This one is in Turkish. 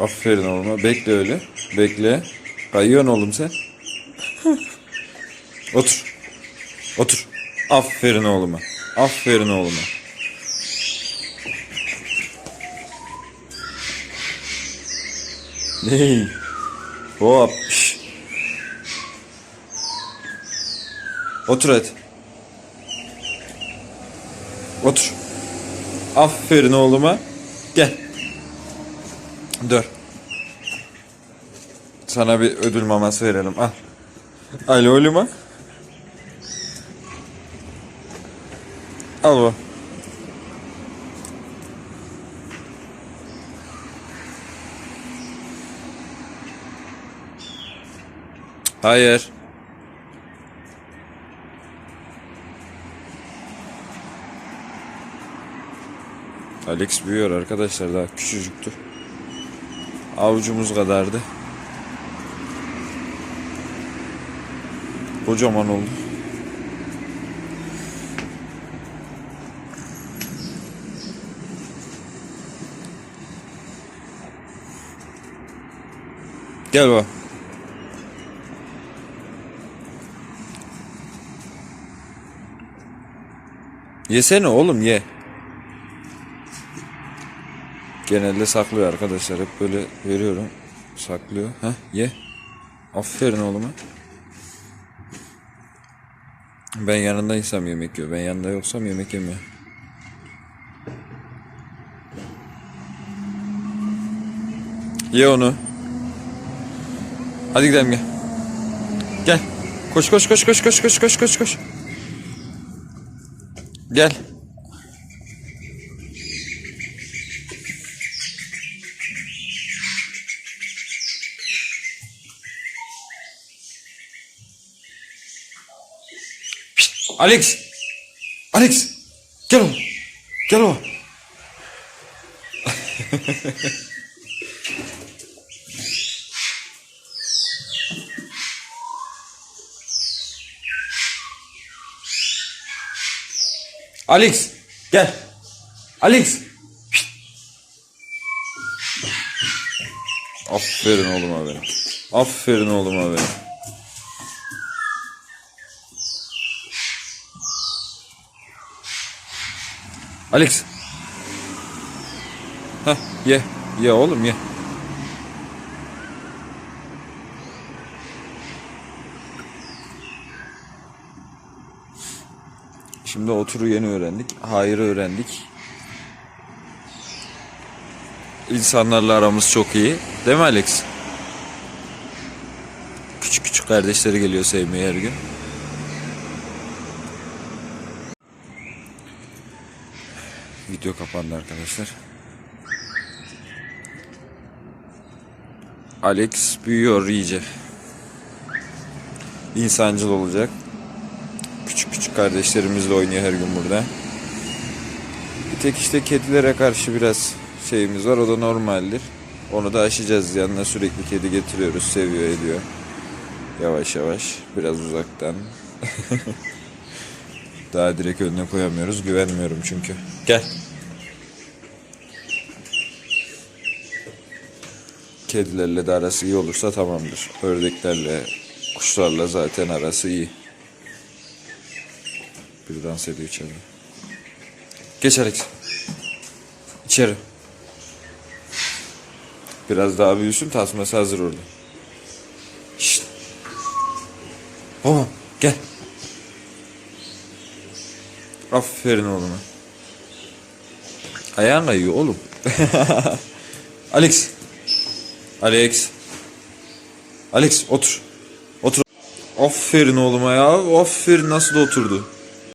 Aferin oğluma. Bekle öyle. Bekle. Kayıyorsun oğlum sen. Otur. Otur. Aferin oğluma. Aferin oğluma. Ney? Hop. şş. Otur hadi. Otur. Aferin oğluma. Gel. Dur. Sana bir ödül maması verelim. Al. Al oğluma. Al bu. Hayır. Alex büyüyor arkadaşlar daha küçücüktü. Avucumuz kadardı. Kocaman oldu. Gel bak. Yesene oğlum ye. Genelde saklıyor arkadaşlar. Hep böyle veriyorum. Saklıyor. Heh ye. Aferin oğluma. Ben yanındaysam yemek yiyor. Ben yanında yoksam yemek yemiyor. Ye onu. Hadi gidelim gel. Gel. Koş koş koş koş koş koş koş koş koş. Gel. Alex. Alex. Gel oğlum. Gel oğlum. Alex. Gel. Alex. Aferin oğluma benim. Aferin oğluma benim. Alex. Heh, ye. Ye oğlum ye. Şimdi oturu yeni öğrendik. Hayır'ı öğrendik. İnsanlarla aramız çok iyi. Değil mi Alex? Küçük küçük kardeşleri geliyor sevmeye her gün. Video kapandı arkadaşlar. Alex büyüyor iyice. İnsancıl olacak. Küçük küçük kardeşlerimizle oynuyor her gün burada. Bir tek işte kedilere karşı biraz şeyimiz var. O da normaldir. Onu da aşacağız. Yanına sürekli kedi getiriyoruz. Seviyor ediyor. Yavaş yavaş. Biraz uzaktan. Daha direkt önüne koyamıyoruz. Güvenmiyorum çünkü. Gel. Kedilerle de arası iyi olursa tamamdır. Ördeklerle, kuşlarla zaten arası iyi. Bir dans ediyor içeride. Geç Alex. İçeri. Biraz daha büyüsün tasması hazır orada. Şşt. Baba gel. Aferin oğluma. Ayağın kayıyor oğlum. Alex. Alex. Alex otur. Otur. Aferin oğluma ya. Aferin nasıl da oturdu.